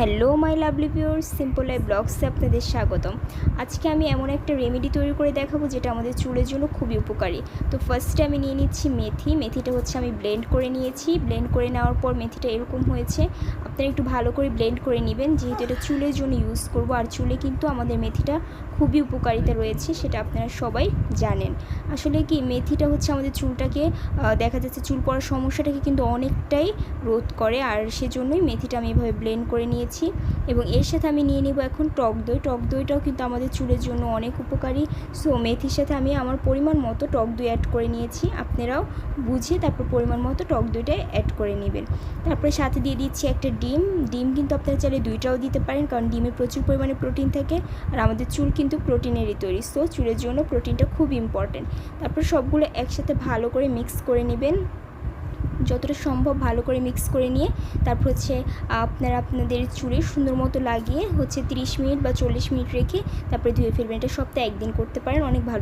Hello my lovely pure simple life ব্লগসে আপনাদের স্বাগতম। আজকে আমি এমন একটা রেমেডি তৈরি করে দেখাবো যেটা আমাদের চুলের জন্য খুবই উপকারী। তো ফার্স্টে আমি নিয়ে নিচ্ছি মেথি। মেথিটা হচ্ছে আমি ব্লেন্ড করে নিয়েছি। ব্লেন্ড করে নেওয়ার পর মেথিটা এরকম হয়েছে। আপনারা একটু ভালো করে ব্লেন্ড করে নেবেন। যেহেতু এটা চুলের জন্য ইউজ করব, আর চুলে কিন্তু আমাদের মেথিটা খুবই উপকারিতা রয়েছে, সেটা আপনারা সবাই জানেন। আসলে কি, মেথিটা হচ্ছে আমাদের চুলটাকে দেখা যাচ্ছে চুল পড়ার সমস্যাটাকে কিন্তু অনেকটাই রোধ করে, আর সেজন্যই মেথিটা আমি এভাবে ব্লেন্ড করে নিয়েছি এবং এর সাথে আমি নিয়ে নেব এখন টক দই। টক দইটাও কিন্তু আমাদের চুলের জন্য অনেক উপকারী। সো মেথির সাথে আমি আমার পরিমাণ মতো টক দই অ্যাড করে নিয়েছি। আপনারাও বুঝে তারপর পরিমাণ মতো টক দইটা অ্যাড করে নেবেন। তারপরে সাথে দিয়ে দিচ্ছি একটা ডিম। ডিম কিন্তু আপনারা চাইলে দুইটাও দিতে পারেন, কারণ ডিমে প্রচুর পরিমাণে প্রোটিন থাকে আর আমাদের চুল কিন্তু প্রোটিনেরই তৈরি। সো চুলের জন্য প্রোটিনটা খুব ইম্পর্ট্যান্ট তারপর সবগুলো একসাথে ভালো করে মিক্স করে নেবেন। যতটা সম্ভব ভালো করে মিক্স করে নিয়ে, তারপর হচ্ছে আপনারা আপনাদের চুলে সুন্দর মতো লাগিয়ে হচ্ছে 30 মিনিট বা চল্লিশ মিনিট রেখে তারপরে ধুয়ে ফেলবেন। এটা সপ্তাহে একদিন করতে পারেন, অনেক ভালো